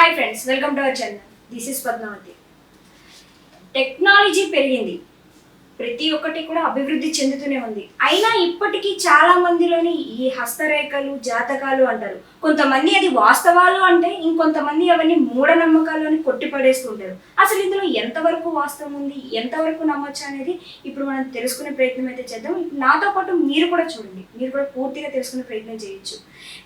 Hi friends welcome to our channel this is Padmavathi technology పెరిగింది. ప్రతి ఒక్కటి కూడా అభివృద్ధి చెందుతూనే ఉంది. అయినా ఇప్పటికీ చాలా మందిలోని ఈ హస్తరేఖలు జాతకాలు అంటారు. కొంతమంది అది వాస్తవాలు అంటే ఇంకొంతమంది అవన్నీ మూఢనమ్మకాలు అని కొట్టిపడేస్తుంటారు. అసలు ఇందులో ఎంతవరకు వాస్తవం ఉంది ఎంతవరకు నమ్మొచ్చు అనేది ఇప్పుడు మనం తెలుసుకునే ప్రయత్నం అయితే చేద్దాం. నాతో పాటు మీరు కూడా చూడండి. మీరు కూడా పూర్తిగా తెలుసుకునే ప్రయత్నం చేయొచ్చు.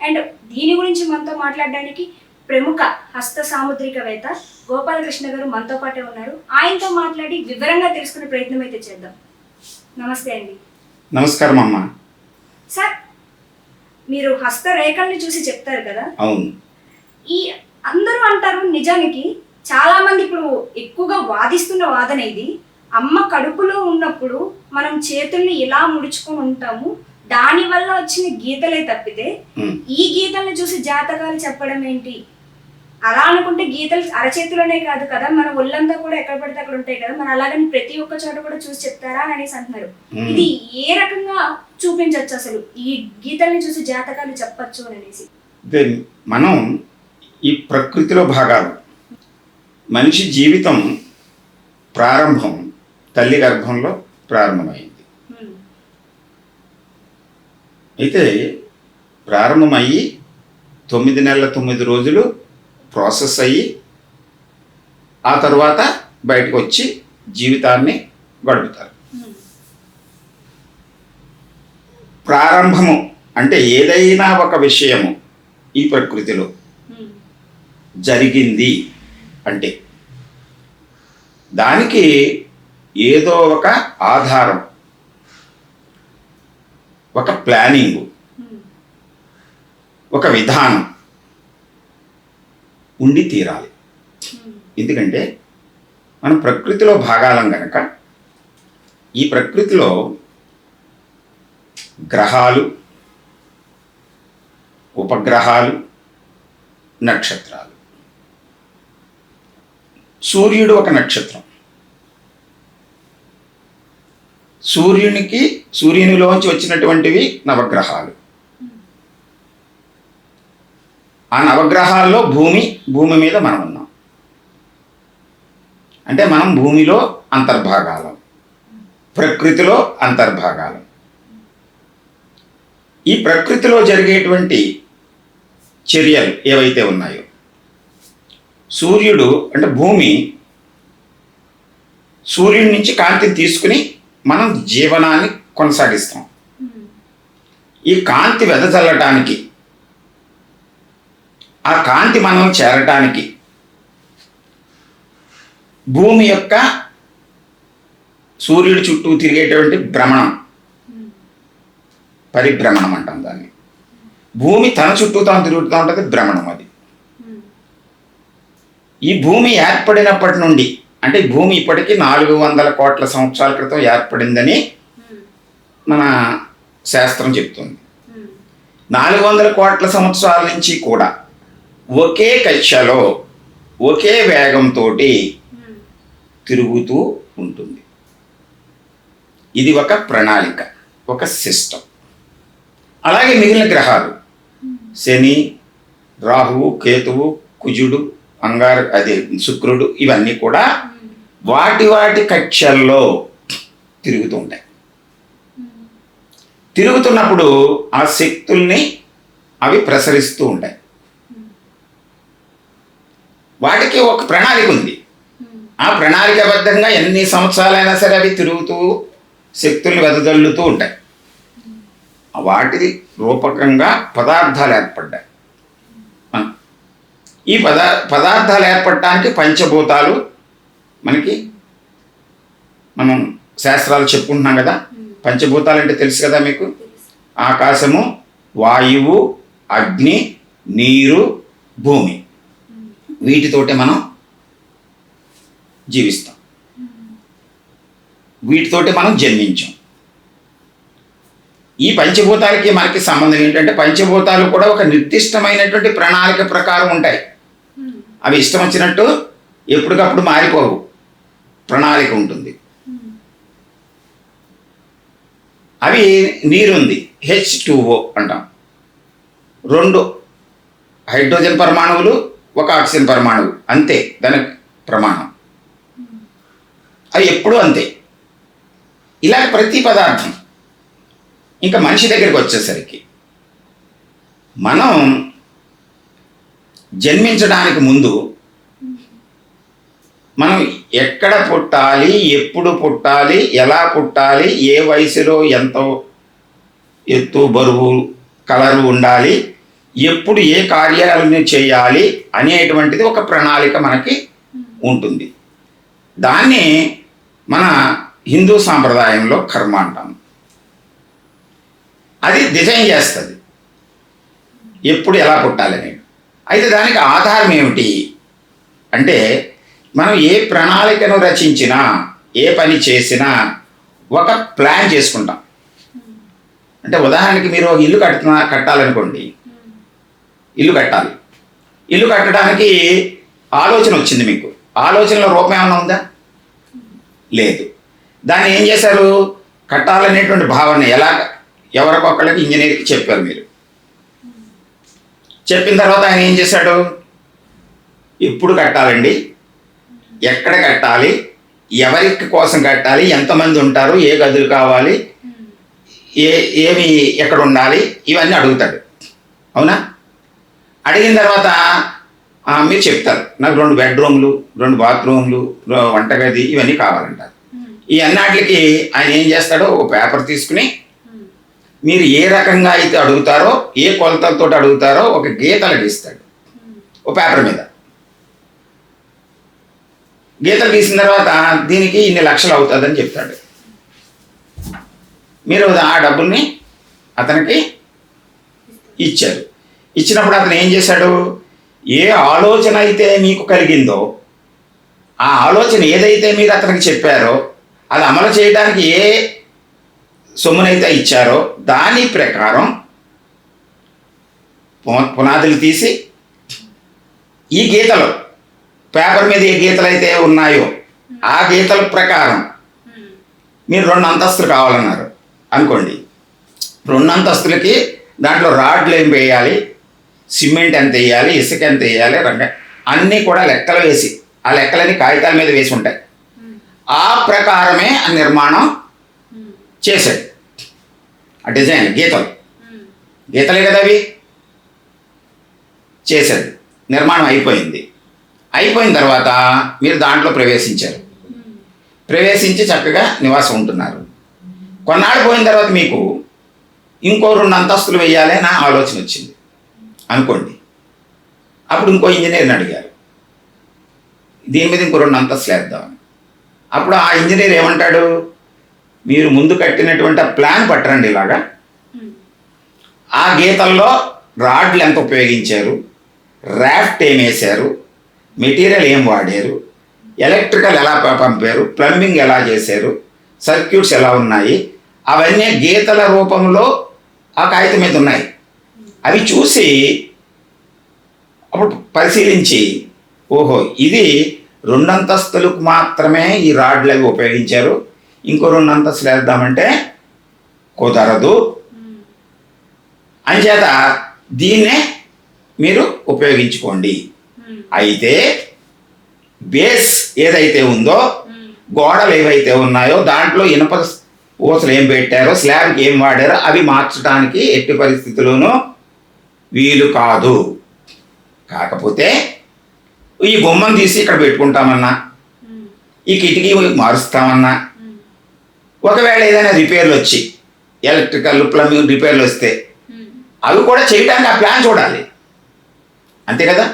అండ్ దీని గురించి మనతో మాట్లాడడానికి ప్రముఖ హస్త సాముద్రికవేత్త గోపాలకృష్ణ గారు మనతో పాటే ఉన్నారు. ఆయనతో మాట్లాడి వివరంగా తెలుసుకునే ప్రయత్నం అయితే చేద్దాం. నమస్తే అండి. నమస్కారం అమ్మ. సార్ మీరు హస్తరేఖల్ని చూసి చెప్తారు కదా? అవును. ఈ అందరూ అంటారు నిజానికి చాలా మంది ఇప్పుడు ఎక్కువగా వాదిస్తున్న వాదన ఇది. అమ్మ కడుపులో ఉన్నప్పుడు మనం చేతుల్ని ఇలా ముడుచుకొని ఉంటాము దాని వల్ల వచ్చిన గీతలే తప్పితే ఈ గీతల్ని చూసి జాతకాలు చెప్పడం ఏంటి? అలా అనుకుంటే గీతలు అరచేతిలోనే కాదు కదా? మన ఒళ్ళంతా కూడా ఎక్కడ పడితే అక్కడ ఉంటాయి కదా? మన అలాగని ప్రతి ఒక్క చోట కూడా చూసి చెప్తారా అని అనేసి అంటున్నారు. ఇది ఏ రకంగా చూపించవచ్చు అసలు? ఈ గీతల్ని చూసి జాతకాలు చెప్పచ్చు అని అనేసి. ఇదే మనం ఈ ప్రకృతిలో భాగాలు మనిషి జీవితం ప్రారంభం తల్లి గర్భంలో ప్రారంభమైంది. అయితే ప్రారంభమయ్యి తొమ్మిది నెలల తొమ్మిది రోజులు ప్రాసెస్ అయ్యి ఆ తర్వాత బయటకు వచ్చి జీవితాన్ని గడుపుతారు. ప్రారంభము అంటే ఏదైనా ఒక విషయము ఈ ప్రకృతిలో జరిగింది అంటే దానికి ఏదో ఒక ఆధారం ఒక ప్లానింగ్. ఒక విధానం ఉండి తీరాలి. ఎందుకంటే మనం ప్రకృతిలో భాగాలం గనక ఈ ప్రకృతిలో గ్రహాలు ఉపగ్రహాలు నక్షత్రాలు. సూర్యుడు ఒక నక్షత్రం. సూర్యునికి సూర్యునిలోంచి వచ్చినటువంటివి నవగ్రహాలు. ఆ నవగ్రహాల్లో భూమి భూమి మీద మనం ఉన్నాం అంటే మనం భూమిలో అంతర్భాగాలం. ప్రకృతిలో అంతర్భాగాలం. ఈ ప్రకృతిలో జరిగేటువంటి చర్యలు ఏవైతే ఉన్నాయో సూర్యుడు అంటే భూమి సూర్యుడి నుంచి కాంతిని తీసుకుని మనం జీవనాన్ని కొనసాగిస్తాం. ఈ కాంతి వెదజల్లటానికి ఆ కాంతి మనం చేరటానికి భూమి యొక్క సూర్యుడి చుట్టూ తిరిగేటువంటి భ్రమణం పరిభ్రమణం అంటాం దాన్ని. భూమి తన చుట్టూ తాను తిరుగుతూ ఉంటుంది భ్రమణం అది. ఈ భూమి ఏర్పడినప్పటి నుండి అంటే భూమి ఇప్పటికీ నాలుగు వందల కోట్ల సంవత్సరాల క్రితం ఏర్పడిందని మన శాస్త్రం చెప్తుంది. నాలుగు వందల కోట్ల సంవత్సరాల నుంచి కూడా ఒకే కక్షలో ఒకే వేగంతో తిరుగుతూ ఉంటుంది. ఇది ఒక ప్రణాళిక ఒక సిస్టమ్ అలాగే మిగిలిన గ్రహాలు శని రాహువు కేతువు కుజుడు అంగారు అదే శుక్రుడు ఇవన్నీ కూడా వాటి వాటి కక్షల్లో తిరుగుతూ ఉంటాయి తిరుగుతున్నప్పుడు ఆ శక్తుల్ని అవి ప్రసరిస్తూ ఉంటాయి. వాటికి ఒక ప్రణాళిక ఉంది. ఆ ప్రణాళికబద్ధంగా ఎన్ని సంవత్సరాలైనా సరే అవి తిరుగుతూ శక్తుల్ని వెదజల్లుతూ ఉంటాయి. వాటి రూపకంగా పదార్థాలు ఏర్పడ్డాయి. ఈ పదా పదార్థాలు ఏర్పడటానికి పంచభూతాలు మనకి మనం శాస్త్రాలు చెప్పుకుంటున్నాం కదా? పంచభూతాలు అంటే తెలుసు కదా మీకు? ఆకాశము వాయువు అగ్ని నీరు భూమి. వీటితోటే మనం జీవిస్తాం. వీటితోటి మనం జన్మించాం. ఈ పంచభూతాలకి మనకి సంబంధం ఏంటంటే పంచభూతాలు కూడా ఒక నిర్దిష్టమైనటువంటి ప్రణాళిక ప్రకారం ఉంటాయి. అవి ఇష్టం వచ్చినట్టు ఎప్పటికప్పుడు మారిపోవు. ప్రణాళిక ఉంటుంది. అవి నీరుంది. హెచ్ టూఓ అంటాం. రెండు హైడ్రోజన్ పరమాణువులు ఒక ఆక్సిజన్ పరమాణువు. అంతే దాని ప్రమాణం. అది ఎప్పుడూ అంతే. ఇలా ప్రతి పదార్థం ఇంకా మనిషి దగ్గరికి వచ్చేసరికి మనం జన్మించడానికి ముందు మనం ఎక్కడ పుట్టాలి ఎప్పుడు పుట్టాలి ఎలా పుట్టాలి ఏ వయసులో ఎంత ఎత్తు బరువు కలరు ఉండాలి ఎప్పుడు ఏ కార్యాలను చేయాలి అనేటువంటిది ఒక ప్రణాళిక మనకి ఉంటుంది. దాన్ని మన హిందూ సాంప్రదాయంలో కర్మ అంటాం. అది డిజైన్ చేస్తుంది. ఎప్పుడు ఎలా పుట్టాలని అయితే దానికి ఆధారం ఏమిటి? అంటే మనం ఏ ప్రణాళికను రచించినా ఏ పని చేసినా ఒక ప్లాన్ చేసుకుంటాం. అంటే ఉదాహరణకి మీరు ఒక ఇల్లు కట్టుతున్నా కట్టాలనుకోండి. ఇల్లు కట్టాలి. ఇల్లు కట్టడానికి ఆలోచన వచ్చింది మీకు. ఆలోచనలో రూపం ఏమైనా ఉందా? లేదు. దాన్ని ఏం చేశారు? కట్టాలనేటువంటి భావన ఎలా ఎవరికొకళ్ళకి ఇంజనీర్కి చెప్పారు మీరు. చెప్పిన తర్వాత ఆయన ఏం చేశాడు? ఎప్పుడు కట్టాలండి. ఎక్కడ కట్టాలి? ఎవరికి కోసం కట్టాలి? ఎంతమంది ఉంటారు? ఏ గదులు కావాలి? ఏ ఏమి ఎక్కడ ఉండాలి? ఇవన్నీ అడుగుతాడు. అవునా? అడిగిన తర్వాత మీరు చెప్తారు. నాకు రెండు బెడ్రూమ్లు రెండు బాత్రూమ్లు వంటగది ఇవన్నీ కావాలంటారు. ఈ అన్నాటికి ఆయన ఏం చేస్తాడో ఒక పేపర్ తీసుకుని మీరు ఏ రకంగా అయితే అడుగుతారో ఏ కొలతలతో అడుగుతారో ఒక గీతలు గీస్తాడు. ఒక పేపర్ మీద. గీతలు గీసిన తర్వాత దీనికి ఇన్ని లక్షలు అవుతుందని చెప్తాడు. మీరు ఆ డబ్బుల్ని అతనికి ఇచ్చారు. ఇచ్చినప్పుడు అతను ఏం చేశాడు? ఏ ఆలోచన అయితే మీకు కలిగిందో ఆ ఆలోచన ఏదైతే మీరు అతనికి చెప్పారో అది అమలు చేయడానికి ఏ సొమ్మునైతే ఇచ్చారో దాని ప్రకారం పునాదులు తీసి ఈ గీతలు పేపర్ మీద ఏ గీతలు అయితే ఉన్నాయో ఆ గీతల ప్రకారం మీరు రెండు అంతస్తులు కావాలన్నారు. అనుకోండి. రెండు అంతస్తులకి దాంట్లో రాడ్లు ఏం వేయాలి? సిమెంట్ ఎంత వేయాలి? ఇసుక ఎంత వేయాలి? రంగ అన్నీ కూడా లెక్కలు వేసి ఆ లెక్కలన్నీ కాగితాల మీద వేసి ఉంటాయి. ఆ ప్రకారమే ఆ నిర్మాణం చేశాడు. ఆ డిజైన్ గీతలు. గీతలే కదా అవి? చేశాడు. నిర్మాణం అయిపోయింది. అయిపోయిన తర్వాత మీరు దాంట్లో ప్రవేశించారు. ప్రవేశించి చక్కగా నివాసం ఉంటున్నారు. కొన్నాళ్ళు పోయిన తర్వాత మీకు ఇంకో రెండు అంతస్తులు వేయాలి నా ఆలోచన వచ్చింది. అనుకోండి. అప్పుడు ఇంకో ఇంజనీర్ని అడిగారు. దీని మీద ఇంకో రెండు అంతస్తులు వేద్దాం. అప్పుడు ఆ ఇంజనీర్ ఏమంటాడు? మీరు ముందు కట్టినటువంటి ప్లాన్ పట్టరండి ఇలాగా. ఆ గీతల్లో రాడ్లు ఎంత ఉపయోగించారు? రాఫ్ట్ ఏం వేశారు? మెటీరియల్ ఏం వాడారు? ఎలక్ట్రికల్ ఎలా పంపారు? ప్లంబింగ్ ఎలా చేశారు? సర్క్యూట్స్ ఎలా ఉన్నాయి? అవన్నీ గీతల రూపంలో ఆ కాగితం మీద ఉన్నాయి. అవి చూసి అప్పుడు పరిశీలించి ఓహో ఇది రెండంతస్తులకు మాత్రమే ఈ రాడ్లు అవి ఉపయోగించారు. ఇంకో రెండు అంతస్తులు వేద్దామంటే కుదరదు. అంచేత దీన్నే మీరు ఉపయోగించుకోండి. అయితే బేస్ ఏదైతే ఉందో గోడలు ఏవైతే ఉన్నాయో దాంట్లో ఇనప ఊసలు ఏం పెట్టారో స్లాబ్కి ఏం వాడారో అవి మార్చడానికి ఎట్టి పరిస్థితుల్లోనూ వీలు కాదు. కాకపోతే ఈ గుమ్మం తీసి ఇక్కడ పెట్టుకుంటామన్నా ఈ కిటికీ మారుస్తామన్నా ఒకవేళ ఏదైనా రిపేర్లు వచ్చి ఎలక్ట్రికల్ ప్లంబింగ్ రిపేర్లు వస్తే అవి కూడా చేయడానికి ఆ ప్లాన్ చూడాలి. అంతే కదా?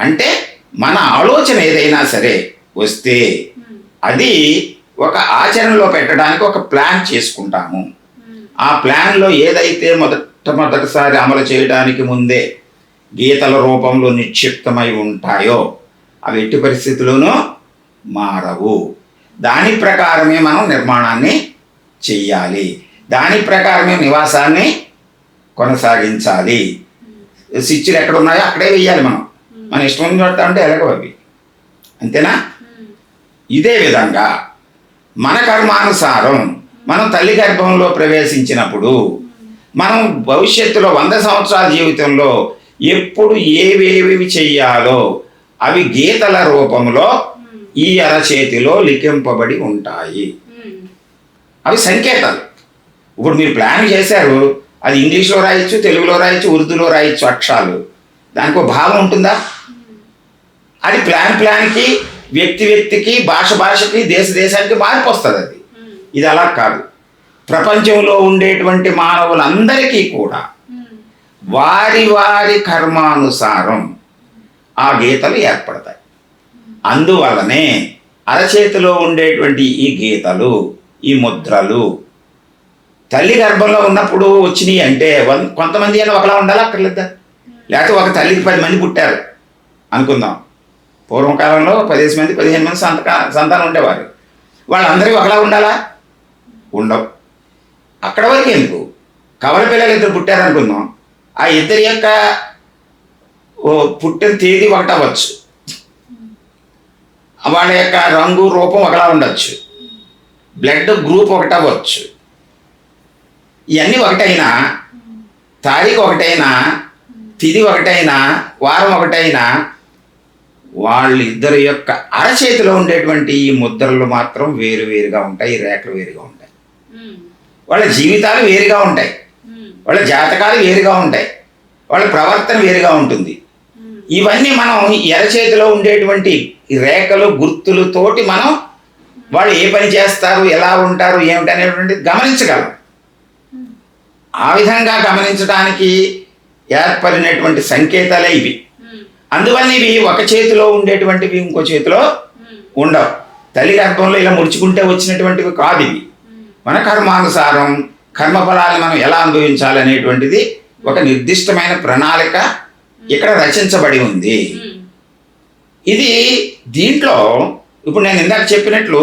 అంటే మన ఆలోచన ఏదైనా సరే వస్తే అది ఒక ఆచరణలో పెట్టడానికి ఒక ప్లాన్ చేసుకుంటాము. ఆ ప్లాన్లో ఏదైతే మొదట మొదటిసారి అమలు చేయడానికి ముందే గీతల రూపంలో నిక్షిప్తమై ఉంటాయో అవి ఎట్టి పరిస్థితుల్లోనూ మారవు. దాని ప్రకారమే మనం నిర్మాణాన్ని చెయ్యాలి. దాని ప్రకారమే నివాసాన్ని కొనసాగించాలి. స్విచ్లు ఎక్కడ ఉన్నాయో అక్కడే వెయ్యాలి మనం. మన ఇష్టం అంటే ఎలాగో అవి అంతేనా ఇదే విధంగా మన కర్మానుసారం మనం తల్లి గర్భంలో ప్రవేశించినప్పుడు మనం భవిష్యత్తులో వంద సంవత్సరాల జీవితంలో ఎప్పుడు ఏవేవి చెయ్యాలో అవి గీతల రూపంలో ఈ అరచేతిలో లిఖింపబడి ఉంటాయి. అవి సంకేతాలు. ఇప్పుడు మీరు ప్లాన్ చేశారు అది ఇంగ్లీష్లో రాయొచ్చు తెలుగులో రాయొచ్చు ఉర్దూలో రాయొచ్చు అక్షరాలు. దానికి ఒక భావం ఉంటుందా? అది ప్లాన్ ప్లాన్కి వ్యక్తి వ్యక్తికి భాష భాషకి దేశ దేశానికి మార్పు వస్తుంది అది. ఇది అలా కాదు. ప్రపంచంలో ఉండేటువంటి మానవులందరికీ కూడా వారి వారి కర్మానుసారం ఆ గీతలు ఏర్పడతాయి. అందువలనే అరచేతిలో ఉండేటువంటి ఈ గీతలు ఈ ముద్రలు తల్లి గర్భంలో ఉన్నప్పుడు వచ్చినాయి అంటే కొంతమంది అయినా ఒకలా ఉండాలా అక్కర్లేదా? లేకపోతే ఒక తల్లికి పది మంది పుట్టారు అనుకుందాం. పూర్వకాలంలో పదిహేను మంది పదిహేను మంది సంతక సంతానం ఉండేవారు. వాళ్ళందరికీ ఒకలా ఉండాలా? ఉండవు. అక్కడ వరకు ఎందుకు? కవల పిల్లలు ఇద్దరు పుట్టారనుకుందాం. ఆ ఇద్దరి యొక్క పుట్టిన తేదీ ఒకటవచ్చు అవ్వచ్చు వాళ్ళ యొక్క రంగు రూపం ఒకలా ఉండొచ్చు. బ్లడ్ గ్రూప్ ఒకటవచ్చు అవ్వచ్చు ఇవన్నీ ఒకటైనా తారీఖు ఒకటైనా తిది ఒకటైనా వారం ఒకటైనా వాళ్ళిద్దరి యొక్క అరచేతిలో ఉండేటువంటి ఈ ముద్రలు మాత్రం వేరు వేరుగా ఉంటాయి ఈ రేఖలు వేరుగా ఉంటాయి. వాళ్ళ జీవితాలు వేరుగా ఉంటాయి. వాళ్ళ జాతకాలు వేరుగా ఉంటాయి. వాళ్ళ ప్రవర్తన వేరుగా ఉంటుంది. ఇవన్నీ మనం ఎరచేతిలో ఉండేటువంటి రేఖలు గుర్తులు తోటి మనం వాళ్ళు ఏ పని చేస్తారు ఎలా ఉంటారు ఏమిటి అనేటువంటిది గమనించగలం. ఆ విధంగా గమనించడానికి ఏర్పడినటువంటి సంకేతాలే ఇవి. అందువల్ల ఇవి ఒక చేతిలో ఉండేటువంటివి ఇంకో చేతిలో ఉండవు. తల్లి గర్భంలో ఇలా ముడుచుకుంటే వచ్చినటువంటివి కాదు ఇవి. మన కర్మానుసారం కర్మఫలాన్ని మనం ఎలా అనుభవించాలి అనేటువంటిది ఒక నిర్దిష్టమైన ప్రణాళిక ఇక్కడ రచించబడి ఉంది. ఇది దీంట్లో ఇప్పుడు నేను ఇందాక చెప్పినట్లు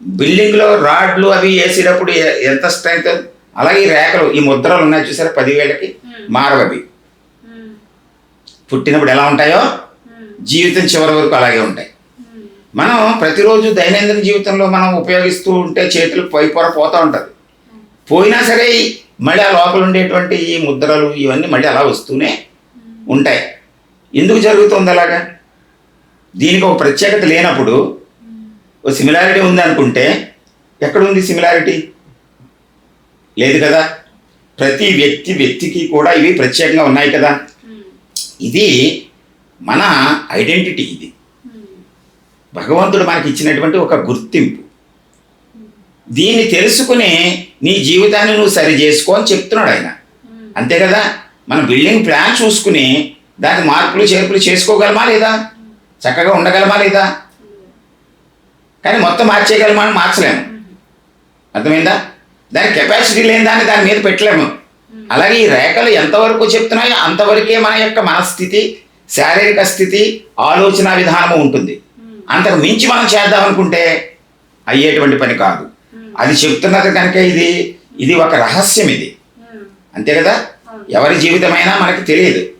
బిల్డింగ్లో రాడ్లు అవి వేసేటప్పుడు ఎంత స్ట్రెంగ్త్ అలాగే ఈ రేఖలు ఈ ముద్రలు ఉన్నాయి చూసారా? పదివేలకి మారవవి. పుట్టినప్పుడు ఎలా ఉంటాయో జీవితం చివరి వరకు అలాగే ఉంటాయి. మనం ప్రతిరోజు దైనందిన జీవితంలో మనం ఉపయోగిస్తూ ఉంటే చేతులు పై పొర పోతూ ఉంటుంది. పోయినా సరే మళ్ళీ ఆ లోపల ఉండేటువంటి ఈ ముద్రలు ఇవన్నీ మళ్ళీ అలా వస్తూనే ఉంటాయి. ఎందుకు జరుగుతుంది అలాగా? దీనికి ఒక ప్రత్యేకత లేనప్పుడు ఒక సిమిలారిటీ ఉంది అనుకుంటే ఎక్కడుంది సిమిలారిటీ లేదు కదా? ప్రతి వ్యక్తి వ్యక్తికి కూడా ఇవి ప్రత్యేకంగా ఉన్నాయి కదా. ఇది మన ఐడెంటిటీ ఇది. భగవంతుడు మనకి ఇచ్చినటువంటి ఒక గుర్తింపు. దీన్ని తెలుసుకుని నీ జీవితాన్ని నువ్వు సరి చేసుకో అని చెప్తున్నాడు ఆయన. అంతే కదా? మన బిల్డింగ్ ప్లాన్ చూసుకుని దాని మార్పులు చేర్పులు చేసుకోగలమా లేదా? చక్కగా ఉండగలమా లేదా? కానీ మొత్తం మార్చేయగలమా అని మార్చలేము. అర్థమైందా? దాని కెపాసిటీ లేని దాన్ని దాని మీద పెట్టలేము. అలాగే ఈ రేఖలు ఎంతవరకు చెప్తున్నాయో అంతవరకే మన యొక్క మనస్థితి శారీరక స్థితి ఆలోచన విధానము ఉంటుంది. అంతకు మించి మనం చేద్దామనుకుంటే అయ్యేటువంటి పని కాదు. అది చెప్తున్నది కనుక ఇది ఇది ఒక రహస్యం ఇది. అంతే కదా? ఎవరి జీవితమైనా మనకి తెలియదు.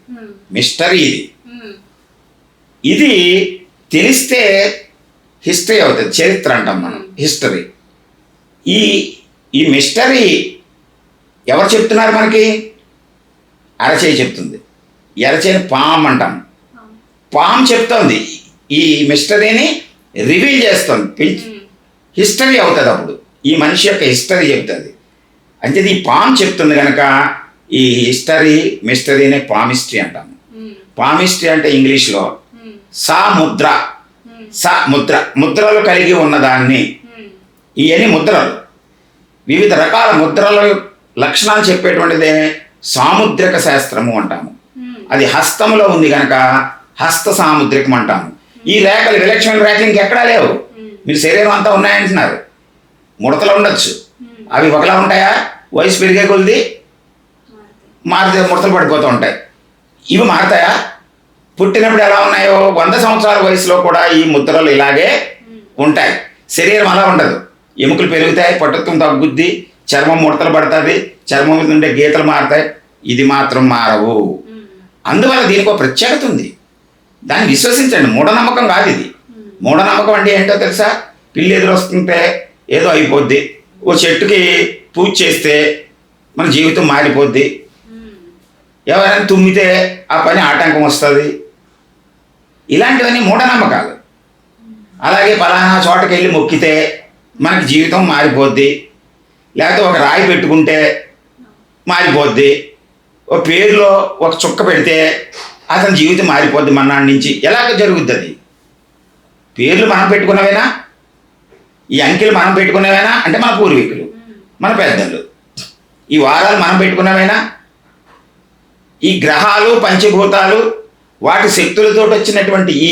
మిస్టరీ ఇది. ఇది తెలిస్తే హిస్టరీ అవుతుంది. చరిత్ర అంటాం మనం. హిస్టరీ. ఈ ఈ మిస్టరీ ఎవరు చెప్తున్నారు మనకి? అరచేయి చెప్తుంది. ఎరచేని పామ్ అంటాం. పామ్ చెప్తోంది. ఈ మిస్టరీని రివీల్ చేస్తుంది. హిస్టరీ అవుతుంది అప్పుడు. ఈ మనిషి యొక్క హిస్టరీ చెప్తుంది. అంటే ఈ పామ్ చెప్తుంది కనుక ఈ హిస్టరీ మిస్టరీనే పామిస్ట్రీ అంటాము పామిస్ట్రీ అంటే ఇంగ్లీష్లో సా ముద్ర. సా ముద్ర. ముద్రలు కలిగి ఉన్నదాన్ని ఇవన్నీ ముద్రలు. వివిధ రకాల ముద్రలు లక్షణాలు చెప్పేటువంటిదే సాముద్రిక శాస్త్రము అంటాము. అది హస్తంలో ఉంది కనుక హస్త సాముద్రికం అంటాము. ఈ రేఖలు విలక్షణ రేఖలు ఇంకెక్కడా లేవు. మీరు శరీరం అంతా ఉన్నాయంటున్నారు. ముడతలు ఉండొచ్చు. అవి ఒకలా ఉంటాయా? వయసు పెరిగే కొద్ది మారితే ముడతలు పడిపోతూ ఉంటాయి. ఇవి మారుతాయా? పుట్టినప్పుడు ఎలా ఉన్నాయో వంద సంవత్సరాల వయసులో కూడా ఈ ముద్రలు ఇలాగే ఉంటాయి. శరీరం అలా ఉండదు. ఎముకలు పెరుగుతాయి పట్టుత్వం తగ్గుద్ది చర్మం ముడతలు పడుతుంది చర్మం మీద ఉండే గీతలు మారుతాయి ఇది మాత్రం మారవు. అందువల్ల దీనికి ఒక ప్రత్యేకత ఉంది. దాన్ని విశ్వసించండి. మూఢనమ్మకం కాదు ఇది. మూఢనమ్మకం అంటే ఏంటో తెలుసా? పిల్లి ఎదురు వస్తుంటే ఏదో అయిపోద్ది. ఓ చెట్టుకి పూజ చేస్తే మన జీవితం మారిపోద్ది. ఎవరైనా తుమ్మితే ఆ పని ఆటంకం వస్తుంది. ఇలాంటివన్నీ మూఢనమ్మకాలు. అలాగే పలానా చోటకి వెళ్ళి మొక్కితే మనకి జీవితం మారిపోద్ది. లేకపోతే ఒక రాయి పెట్టుకుంటే మారిపోద్ది. ఒక పేరులో ఒక చుక్క పెడితే అతని జీవితం మారిపోద్ది మన్నాడి నుంచి. ఎలాగ జరుగుద్ది అది పేర్లు మనం పెట్టుకున్నవేనా? ఈ అంకెలు మనం పెట్టుకున్నవేనా? అంటే మన పూర్వీకులు మన పెద్దలు. ఈ వారాలు మనం పెట్టుకున్నవేనా? ఈ గ్రహాలు పంచభూతాలు వాటి శక్తులతో వచ్చినటువంటి ఈ